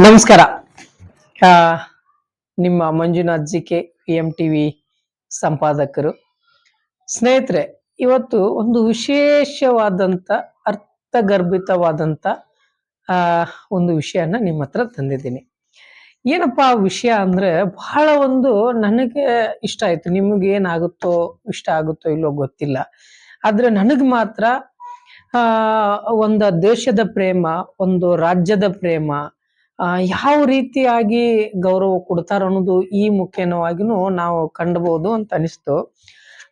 ನಮಸ್ಕಾರ. ನಿಮ್ಮ Manjunath G K P M TV ಸಂಪಾದಕರು. ಸ್ನೇಹಿತರೆ, ಇವತ್ತು ಒಂದು ವಿಶೇಷವಾದಂತ, ಅರ್ಥಗರ್ಭಿತವಾದಂತ, ಆ, ಒಂದು ವಿಷಯನ ನಿಮ್ಮ ಹತ್ರ ತಂದಿದ್ದೀನಿ. ಏನಪ್ಪಾ ವಿಷಯ ಅಂದ್ರೆ, ಬಹಳ ಒಂದು ನನಗೆ ಇಷ್ಟ ಆಯ್ತು. ನಿಮಗೆ ಏನಾಗುತ್ತೋ, ಇಷ್ಟ ಆಗುತ್ತೋ ಇಲ್ಲೋ ಗೊತ್ತಿಲ್ಲ. ಆದ್ರೆ ನನಗ್ ಮಾತ್ರ, ಆ, ಒಂದು ದೇಶದ ಪ್ರೇಮ, ಒಂದು ರಾಜ್ಯದ ಪ್ರೇಮ ಯಾವ ರೀತಿಯಾಗಿ ಗೌರವ ಕೊಡ್ತಾರ ಅನ್ನೋದು ಈ ಮುಖ್ಯನವಾಗಿನೂ ನಾವು ಕಂಡಬಹುದು ಅಂತ ಅನಿಸ್ತು.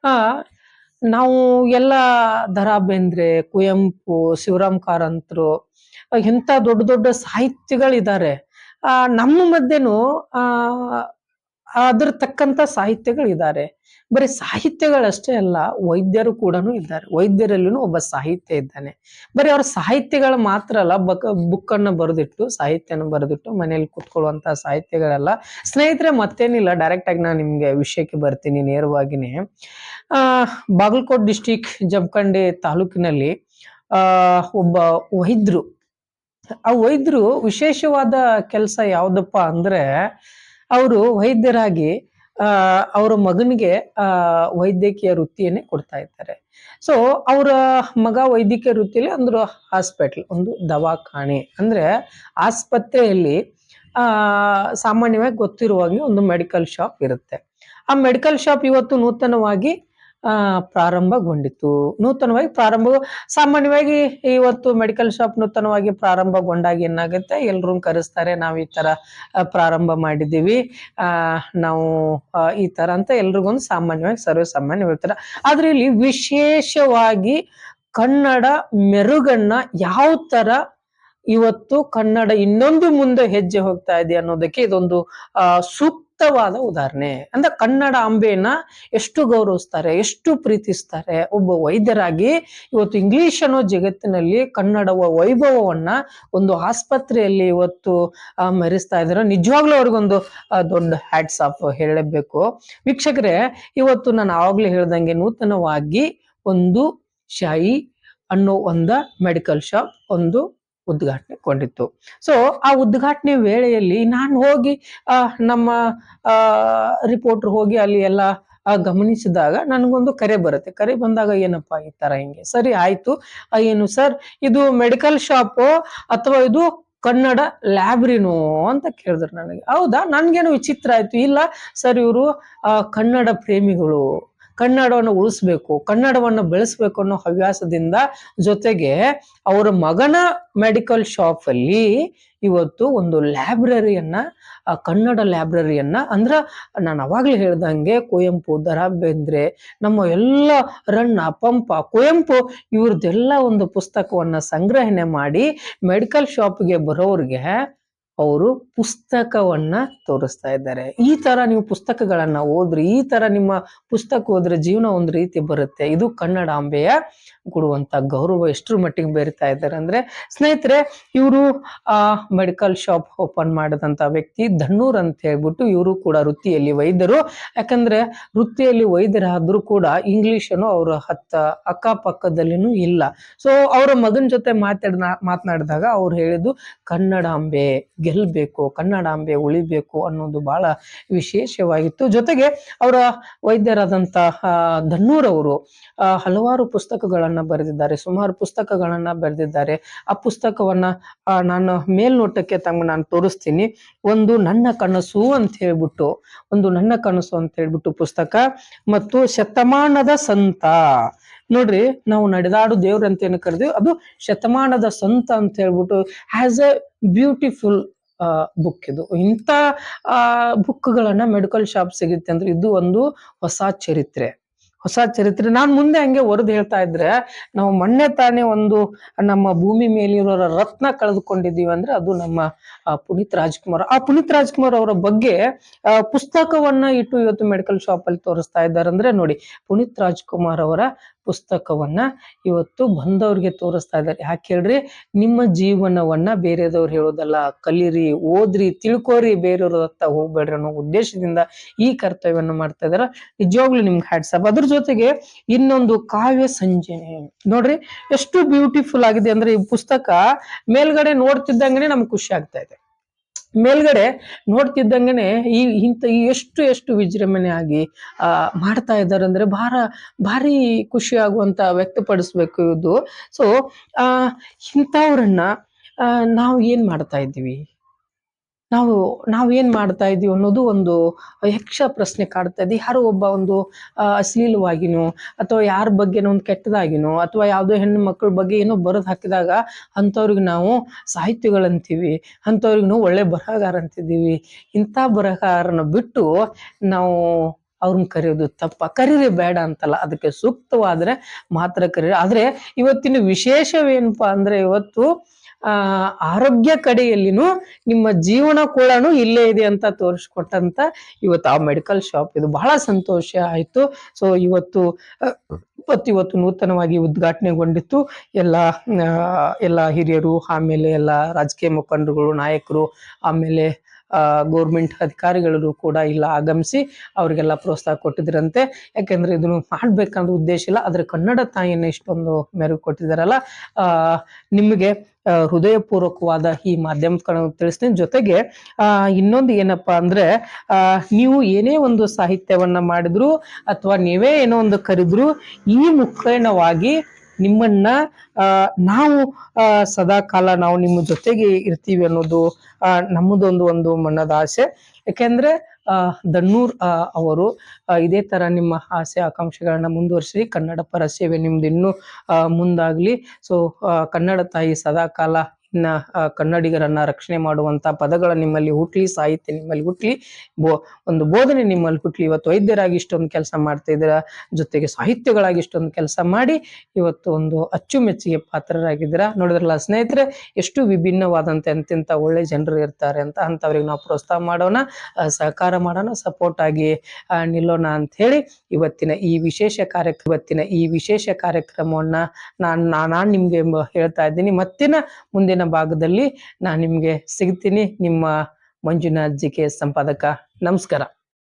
ಆ, ನಾವು ಎಲ್ಲ ದರಾ ಬೇಂದ್ರೆ ಕುವೆಂಪು, ಶಿವರಾಮ್ ಕಾರಂತರು, ಇಂಥ ದೊಡ್ಡ ದೊಡ್ಡ ಸಾಹಿತ್ಯಗಳಿದ್ದಾರೆ. ಆ, ನಮ್ಮ ಮಧ್ಯೆನೂ, ಆ ಅದ್ರ ತಕ್ಕಂತ ಸಾಹಿತ್ಯಗಳಿದ್ದಾರೆ. ಬರೀ ಸಾಹಿತ್ಯಗಳಷ್ಟೇ ಅಲ್ಲ, ವೈದ್ಯರು ಕೂಡ ಇದ್ದಾರೆ. ವೈದ್ಯರಲ್ಲೂ ಒಬ್ಬ ಸಾಹಿತ್ಯ ಇದ್ದಾನೆ. ಬರೀ ಅವ್ರ ಸಾಹಿತ್ಯಗಳು ಮಾತ್ರ ಅಲ್ಲ, ಬಕ್ ಬುಕ್ ಅನ್ನ ಬರೆದಿಟ್ಟು, ಸಾಹಿತ್ಯನ ಬರೆದಿಟ್ಟು, ಮನೇಲಿ ಕುತ್ಕೊಳ್ಳುವಂತ ಸಾಹಿತ್ಯಗಳೆಲ್ಲ. ಸ್ನೇಹಿತರೆ, ಮತ್ತೇನಿಲ್ಲ ಡೈರೆಕ್ಟ್ ಆಗಿ ನಾನು ನಿಮ್ಗೆ ವಿಷಯಕ್ಕೆ ಬರ್ತೀನಿ ನೇರವಾಗಿನೇ. ಆ, ಬಾಗಲಕೋಟ್ ಡಿಸ್ಟಿಕ್ ಜಮಖಂಡಿ ತಾಲೂಕಿನಲ್ಲಿ, ಆ, ಒಬ್ಬ ವೈದ್ಯರು. ಆ ವೈದ್ಯರು ವಿಶೇಷವಾದ ಕೆಲಸ ಯಾವ್ದಪ್ಪ ಅಂದ್ರೆ ಅವರು ವೈದ್ಯರಾಗಿ ಅವರ ಮಗನಿಗೆ ವೈದ್ಯಕೀಯ ವೃತ್ತಿಯನ್ನೇ ಕೊಡ್ತಾ ಇದ್ದಾರೆ. ಸೊ ಅವರ ಮಗ ವೈದ್ಯಕೀಯ ವೃತ್ತಿಯಲ್ಲಿ ಅಂದ್ರೆ ಹಾಸ್ಪಿಟಲ್ ಒಂದು ದವಾಖಾನೆ. ಅಂದ್ರೆ ಆಸ್ಪತ್ರೆಯಲ್ಲಿ ಸಾಮಾನ್ಯವಾಗಿ ಗೊತ್ತಿರುವಾಗೆ ಒಂದು ಮೆಡಿಕಲ್ ಶಾಪ್ ಇರುತ್ತೆ. ಆ ಮೆಡಿಕಲ್ ಶಾಪ್ ಇವತ್ತು ನೂತನವಾಗಿ ಪ್ರಾರಂಭಗೊಂಡಿತು. ನೂತನವಾಗಿ ಪ್ರಾರಂಭ, ಸಾಮಾನ್ಯವಾಗಿ ಇವತ್ತು ಮೆಡಿಕಲ್ ಶಾಪ್ ನೂತನವಾಗಿ ಪ್ರಾರಂಭಗೊಂಡಾಗ ಏನಾಗುತ್ತೆ? ಎಲ್ರೂ ಕರೆಸ್ತಾರೆ, ನಾವು ಈ ತರ ಪ್ರಾರಂಭ ಮಾಡಿದ್ದೀವಿ. ಆ, ನಾವು ಈ ತರ ಅಂತ ಎಲ್ರಿಗೊಂದು ಸಾಮಾನ್ಯವಾಗಿ ಸರ್ವೆ ಸಾಮಾನ್ಯ ಹೇಳ್ತಾರೆ. ಆದ್ರೆ ಇಲ್ಲಿ ವಿಶೇಷವಾಗಿ ಕನ್ನಡ ಮೆರುಗನ್ನ ಯಾವ ತರ ಇವತ್ತು ಕನ್ನಡ ಇನ್ನೊಂದು ಮುಂದೆ ಹೆಜ್ಜೆ ಹೋಗ್ತಾ ಇದೆ ಅನ್ನೋದಕ್ಕೆ ಇದೊಂದು, ಆ ಸೂಕ್ತವಾದ ಉದಾಹರಣೆ. ಅಂದ್ರೆ ಕನ್ನಡ ಅಂಬೆಯನ್ನ ಎಷ್ಟು ಗೌರವಿಸ್ತಾರೆ, ಎಷ್ಟು ಪ್ರೀತಿಸ್ತಾರೆ. ಒಬ್ಬ ವೈದ್ಯರಾಗಿ ಇವತ್ತು ಇಂಗ್ಲಿಷ್ ಅನ್ನೋ ಜಗತ್ತಿನಲ್ಲಿ ಕನ್ನಡವ ವೈಭವವನ್ನ ಒಂದು ಆಸ್ಪತ್ರೆಯಲ್ಲಿ ಇವತ್ತು ಮರಿಸ್ತಾ ಇದ್ದಾರೆ. ನಿಜವಾಗ್ಲೂ ಅವ್ರಿಗೊಂದು ದೊಡ್ಡ ಹ್ಯಾಟ್ಸ್ ಆಫ್ ಹೇಳಬೇಕು. ವೀಕ್ಷಕರೇ, ಇವತ್ತು ನಾನು ಆವಾಗ್ಲೇ ಹೇಳ್ದಂಗೆ ನೂತನವಾಗಿ ಒಂದು ಶಾಯಿ ಅನ್ನೋ ಒಂದ ಮೆಡಿಕಲ್ ಶಾಪ್ ಒಂದು ಉದ್ಘಾಟನೆ ಕೊಂಡಿತ್ತು. ಸೊ ಆ ಉದ್ಘಾಟನೆ ವೇಳೆಯಲ್ಲಿ ನಾನು ಹೋಗಿ ನಮ್ಮ ರಿಪೋರ್ಟರ್ ಹೋಗಿ ಅಲ್ಲಿ ಎಲ್ಲ ಗಮನಿಸಿದಾಗ ನನಗೊಂದು ಕರೆ ಬರುತ್ತೆ. ಕರೆ ಬಂದಾಗ ಏನಪ್ಪಾ ಈ ತರ ಹಿಂಗೆ? ಸರಿ ಆಯ್ತು. ಏನು ಸರ್, ಇದು ಮೆಡಿಕಲ್ ಶಾಪ್ ಅಥವಾ ಇದು ಕನ್ನಡ ಲ್ಯಾಬ್ರಿನೋ ಅಂತ ಕೇಳಿದ್ರು ನನಗೆ. ಹೌದಾ? ನನ್ಗೇನು ವಿಚಿತ್ರ ಆಯ್ತು. ಇಲ್ಲ ಸರ್ ಇವರು ಕನ್ನಡ ಪ್ರೇಮಿಗಳು ಕನ್ನಡವನ್ನು ಉಳಿಸ್ಬೇಕು, ಕನ್ನಡವನ್ನು ಬೆಳೆಸ್ಬೇಕು ಅನ್ನೋ ಹವ್ಯಾಸದಿಂದ ಜೊತೆಗೆ ಅವರ ಮಗನ ಮೆಡಿಕಲ್ ಶಾಪ್ ಅಲ್ಲಿ ಇವತ್ತು ಒಂದು ಲೈಬ್ರರಿಯನ್ನ ಕನ್ನಡ ಲೈಬ್ರರಿಯನ್ನ ಅಂದ್ರ ನಾನು ಅವಾಗ್ಲೇ ಹೇಳ್ದಂಗೆ ಕುವೆಂಪು ದರಾ ಬೇಂದ್ರೆ ನಮ್ಮ ಎಲ್ಲ ರಣ್ಣ ಪಂಪ ಕುವೆಂಪು ಇವ್ರದ್ದೆಲ್ಲ ಒಂದು ಪುಸ್ತಕವನ್ನ ಸಂಗ್ರಹಣೆ ಮಾಡಿ ಮೆಡಿಕಲ್ ಶಾಪ್ಗೆ ಬರೋರ್ಗೆ ಅವರು ಪುಸ್ತಕವನ್ನ ತೋರಿಸ್ತಾ ಇದ್ದಾರೆ. ಈ ತರ ನೀವು ಪುಸ್ತಕಗಳನ್ನ ಓದ್ರಿ, ಈ ತರ ನಿಮ್ಮ ಪುಸ್ತಕ ಓದ್ರೆ, ಜೀವನ ಒಂದು ರೀತಿ ಬರುತ್ತೆ. ಇದು ಕನ್ನಡಾಂಬೆಯ ಕೊಡುವಂತ ಗೌರವ. ಎಷ್ಟರ ಮಟ್ಟಿಗೆ ಬೇರಿತಾ ಇದ್ದಾರೆ ಅಂದ್ರೆ, ಸ್ನೇಹಿತರೆ, ಇವರು, ಆ, ಮೆಡಿಕಲ್ ಶಾಪ್ ಓಪನ್ ಮಾಡಿದಂತ ವ್ಯಕ್ತಿ ಧನ್ನೂರ್ ಅಂತ ಹೇಳ್ಬಿಟ್ಟು ಇವರು ಕೂಡ ವೃತ್ತಿಯಲ್ಲಿ ವೈದ್ಯರು. ಯಾಕಂದ್ರೆ, ವೃತ್ತಿಯಲ್ಲಿ ವೈದ್ಯರಾದ್ರೂ ಕೂಡ ಇಂಗ್ಲಿಷ್ ಅನ್ನು ಅವರ ಹತ್ತ ಅಕ್ಕಪಕ್ಕದಲ್ಲಿನೂ ಇಲ್ಲ. ಸೊ ಅವರ ಮಗನ ಜೊತೆ ಮಾತಾಡ್ ಮಾತನಾಡಿದಾಗ ಅವ್ರು ಹೇಳಿದ್ದು ಕನ್ನಡಾಂಬೆ. ಗೆಲ್ಬೇಕು ಕನ್ನಡಾಂಬೆ ಉಳಿಬೇಕು ಅನ್ನೋದು ಬಹಳ ವಿಶೇಷವಾಗಿತ್ತು. ಜೊತೆಗೆ ಅವರ ವೈದ್ಯರಾದಂತಹ ಧನ್ನೂರವರು ಹಲವಾರು ಪುಸ್ತಕಗಳನ್ನ ಬರೆದಿದ್ದಾರೆ. ಸುಮಾರು ಪುಸ್ತಕಗಳನ್ನ ಬರೆದಿದ್ದಾರೆ. ಆ ಪುಸ್ತಕವನ್ನ ನಾನು ಮೇಲ್ನೋಟಕ್ಕೆ ತಮ್ಮ ನಾನು ತೋರಿಸ್ತೀನಿ. ಒಂದು ನನ್ನ ಕನಸು ಅಂತ ಹೇಳ್ಬಿಟ್ಟು, ಒಂದು ನನ್ನ ಕನಸು ಅಂತ ಹೇಳ್ಬಿಟ್ಟು ಪುಸ್ತಕ. ಮತ್ತು ಶತಮಾನದ ಸಂತ. ನೋಡ್ರಿ, ನಾವು ನಡೆದಾಡು ದೇವ್ರ ಅಂತ ಏನು ಕರೆದಿವಿ, ಅದು ಶತಮಾನದ ಸಂತ ಅಂತ ಹೇಳ್ಬಿಟ್ಟು ಹ್ಯಾಸ್ ಎ ಬ್ಯೂಟಿಫುಲ್ ಬುಕ್ ಇದು. ಇಂಥ ಬುಕ್ಗಳನ್ನ ಮೆಡಿಕಲ್ ಶಾಪ್ ಸಿಗುತ್ತೆ ಅಂದ್ರೆ ಇದು ಒಂದು ಹೊಸ ಚರಿತ್ರೆ. ಹೊಸ ಚರಿತ್ರೆ. ನಾನ್ ಮುಂದೆ ಹಂಗೆ ಒರೆದು ಹೇಳ್ತಾ ಇದ್ರೆ, ನಾವು ಮೊನ್ನೆ ತಾನೇ ಒಂದು ನಮ್ಮ ಭೂಮಿ ಮೇಲಿರೋ ರತ್ನ ಕಳೆದುಕೊಂಡಿದ್ದೀವಿ ಅಂದ್ರೆ ಅದು ನಮ್ಮ ಪುನೀತ್ ರಾಜ್ಕುಮಾರ್. ಆ ಪುನೀತ್ ರಾಜ್ಕುಮಾರ್ ಅವರ ಬಗ್ಗೆ ಪುಸ್ತಕವನ್ನ ಇಟ್ಟು ಇವತ್ತು ಮೆಡಿಕಲ್ ಶಾಪ್ ಅಲ್ಲಿ ತೋರಿಸ್ತಾ ಇದ್ದಾರೆ ಅಂದ್ರೆ ನೋಡಿ, ಪುನೀತ್ ರಾಜ್ಕುಮಾರ್ ಅವರ ಪುಸ್ತಕವನ್ನ ಇವತ್ತು ಬಂದವ್ರಿಗೆ ತೋರಿಸ್ತಾ ಇದ್ದಾರೆ. ಯಾಕೆ ಹೇಳ್ರಿ, ನಿಮ್ಮ ಜೀವನವನ್ನ ಬೇರೆದವ್ರು ಹೇಳೋದಲ್ಲ, ಕಲೀರಿ, ಓದ್ರಿ, ತಿಳ್ಕೋರಿ, ಬೇರೆಯವ್ರ ಹತ್ತ ಹೋಗ್ಬೇಡ್ರಿ ಅನ್ನೋ ಉದ್ದೇಶದಿಂದ ಈ ಕರ್ತವ್ಯವನ್ನು ಮಾಡ್ತಾ ಇದಾರೆ ನಿಜವಾಗ್ಲು ನಿಮ್ಗೆ ಹ್ಯಾಟ್ಸಪ್ ಅದ್ರ ಜೊತೆಗೆ ಇನ್ನೊಂದು ಕಾವ್ಯ ಸಂಜನೆ ನೋಡ್ರಿ ಎಷ್ಟು ಬ್ಯೂಟಿಫುಲ್ ಆಗಿದೆ ಅಂದ್ರೆ ಈ ಪುಸ್ತಕ ಮೇಲ್ಗಡೆ ನೋಡ್ತಿದ್ದಂಗೆ ನಮ್ಗೆ ಖುಷಿ ಆಗ್ತಾ ಇದೆ. ಮೇಲ್ಗಡೆ ನೋಡ್ತಿದ್ದಂಗೆನೆ ಈ ಇಂಥ ಎಷ್ಟು ಎಷ್ಟು ವಿಜೃಂಭಣೆ ಆಗಿ ಆ ಮಾಡ್ತಾ ಇದ್ದಾರೆ ಅಂದ್ರೆ ಭಾರ ಭಾರಿ ಖುಷಿ ಆಗುವಂತ ವ್ಯಕ್ತಪಡಿಸ್ಬೇಕು ಇದು ಸೊ ಆ ಇಂಥವ್ರನ್ನ ಆ, ನಾವು ಏನ್ ಮಾಡ್ತಾ ಇದ್ದೀವಿ? ನಾವು ನಾವು ಏನ್ ಮಾಡ್ತಾ ಇದೀವಿ ಅನ್ನೋದು ಒಂದು ಯಕ್ಷ ಪ್ರಶ್ನೆ ಕಾಡ್ತಾ ಇದೆ. ಯಾರೋ ಒಬ್ಬ ಒಂದು ಅಶ್ಲೀಲವಾಗಿನೋ ಅಥವಾ ಯಾರ ಬಗ್ಗೆನೋ ಒಂದು ಕೆಟ್ಟದಾಗಿನೋ ಅಥವಾ ಯಾವುದೋ ಹೆಣ್ಣು ಮಕ್ಕಳ ಬಗ್ಗೆ ಏನೋ ಬರೆದು ಹಾಕಿದಾಗ ಅಂಥವ್ರಿಗೆ ನಾವು ಸಾಹಿತ್ಯಗಳಂತೀವಿ, ಅಂಥವ್ರಿಗೆ ನಾವು ಒಳ್ಳೆ ಬರಹಗಾರ ಅಂತಿದ್ದೀವಿ. ಇಂಥ ಬರಹಗಾರನ ಬಿಟ್ಟು ನಾವು ಅವ್ರನ್ನ ಕರೆಯೋದು ತಪ್ಪ. ಕರೀರಿ ಬೇಡ ಅಂತಲ್ಲ, ಅದಕ್ಕೆ ಸೂಕ್ತವಾದ್ರೆ ಮಾತ್ರ ಕರೀರಿ. ಆದ್ರೆ ಇವತ್ತಿನ ವಿಶೇಷವೇನಪ್ಪಾ ಅಂದ್ರೆ ಇವತ್ತು ಆ, ಆರೋಗ್ಯ ಕಡೆಯಲ್ಲಿನೂ ನಿಮ್ಮ ಜೀವನ ಕೂಡನು ಇಲ್ಲೇ ಇದೆ ಅಂತ ತೋರಿಸ್ಕೊಟ್ಟಂತ ಇವತ್ತು ಆ ಮೆಡಿಕಲ್ ಶಾಪ್ ಇದು ಬಹಳ ಸಂತೋಷ ಆಯ್ತು. ಸೊ ಇವತ್ತು ಇವತ್ತು ನೂತನವಾಗಿ ಉದ್ಘಾಟನೆಗೊಂಡಿತ್ತು. ಎಲ್ಲ ಎಲ್ಲ ಹಿರಿಯರು, ಆಮೇಲೆ ಎಲ್ಲ ರಾಜಕೀಯ ಮುಖಂಡರುಗಳು, ನಾಯಕರು, ಆಮೇಲೆ ಗೌರ್ಮೆಂಟ್ ಅಧಿಕಾರಿಗಳು ಕೂಡ ಇಲ್ಲ ಆಗಮಿಸಿ ಅವರಿಗೆಲ್ಲ ಪ್ರೋತ್ಸಾಹ ಕೊಟ್ಟಿದ್ರಂತೆ. ಯಾಕೆಂದ್ರೆ ಇದನ್ನು ಮಾಡ್ಬೇಕಂದ್ರೆ ಉದ್ದೇಶ ಇಲ್ಲ. ಆದ್ರೆ ಕನ್ನಡ ತಾಯಿಯನ್ನ ಇಷ್ಟೊಂದು ಮೆರುಗು ಕೊಟ್ಟಿದ್ದಾರಲ್ಲ. ಆ ನಿಮಗೆ ಆ, ಹೃದಯಪೂರ್ವಕವಾದ ಈ ಮಾಧ್ಯಮಗಳನ್ನು ತಿಳಿಸ್ತೀನಿ. ಜೊತೆಗೆ ಆ ಇನ್ನೊಂದು ಏನಪ್ಪಾ ಅಂದ್ರೆ ಆ ನೀವು ಏನೇ ಒಂದು ಸಾಹಿತ್ಯವನ್ನ ಮಾಡಿದ್ರು ಅಥವಾ ನೀವೇ ಏನೋ ಒಂದು ಕರೆದ್ರು ಈ ಮುಖೇಣವಾಗಿ ನಿಮ್ಮನ್ನ ನಾವು ಸದಾ ಕಾಲ ನಾವು ನಿಮ್ಮ ಜೊತೆಗೆ ಇರ್ತೀವಿ ಅನ್ನೋದು ನಮ್ಮದೊಂದು ಒಂದು ಮನದ ಆಸೆ. ಯಾಕೆಂದ್ರೆ ದಣ್ಣೂರ್ ಅವರು ಇದೇ ತರ ನಿಮ್ಮ ಆಸೆ ಆಕಾಂಕ್ಷೆಗಳನ್ನ ಮುಂದುವರಿಸಿ ಕನ್ನಡ ಪರ ಸೇವೆ ನಿಮ್ದು ಇನ್ನೂ ಮುಂದಾಗ್ಲಿ. ಸೊ ಕನ್ನಡ ತಾಯಿ ಸದಾ ಕಾಲ ಇನ್ನ ಕನ್ನಡಿಗರನ್ನ ರಕ್ಷಣೆ ಮಾಡುವಂತ ಪದಗಳ ನಿಮ್ಮಲ್ಲಿ ಹುಟ್ಲಿ, ಸಾಹಿತ್ಯ ನಿಮ್ಮಲ್ಲಿ ಹುಟ್ಲಿ, ಬೋ, ಒಂದು ಬೋಧನೆ ನಿಮ್ಮಲ್ಲಿ ಹುಟ್ಲಿ. ಇವತ್ತು ವೈದ್ಯರಾಗಿ ಇಷ್ಟೊಂದು ಕೆಲಸ ಮಾಡ್ತಾ ಇದ್ರ ಜೊತೆಗೆ ಸಾಹಿತ್ಯಗಳಾಗಿ ಇಷ್ಟೊಂದು ಕೆಲಸ ಮಾಡಿ ಇವತ್ತು ಒಂದು ಅಚ್ಚುಮೆಚ್ಚುಗೆ ಪಾತ್ರರಾಗಿದ್ದೀರಾ. ನೋಡಿದ್ರಲ್ಲ ಸ್ನೇಹಿತರೆ, ಎಷ್ಟು ವಿಭಿನ್ನವಾದಂತೆ ಅಂತಿಂತ ಒಳ್ಳೆ ಜನರು ಇರ್ತಾರೆ ಅಂತ ಅಂಥವ್ರಿಗೆ ನಾವು ಪ್ರೋತ್ಸಾಹ ಮಾಡೋಣ ಸಹಕಾರ ಮಾಡೋಣ ಸಪೋರ್ಟ್ ಆಗಿ ನಿಲ್ಲೋಣ ಅಂತ ಹೇಳಿ ಇವತ್ತಿನ ಈ ವಿಶೇಷ ಕಾರ್ಯಕ್ರಮ ಇವತ್ತಿನ ಈ ವಿಶೇಷ ಕಾರ್ಯಕ್ರಮವನ್ನ ನಾನು ನಾನು ನಿಮ್ಗೆ ಹೇಳ್ತಾ ಇದ್ದೀನಿ. ಮತ್ತಿನ ಮುಂದಿನ ಭಾಗದಲ್ಲಿ ನಾನು ನಿಮಗೆ ಸಿಗ್ತೀನಿ. ನಿಮ್ಮ ಮಂಜುನಾಥ್ ಜಿ ಕೆ ಸಂಪಾದಕ ನಮಸ್ಕಾರ.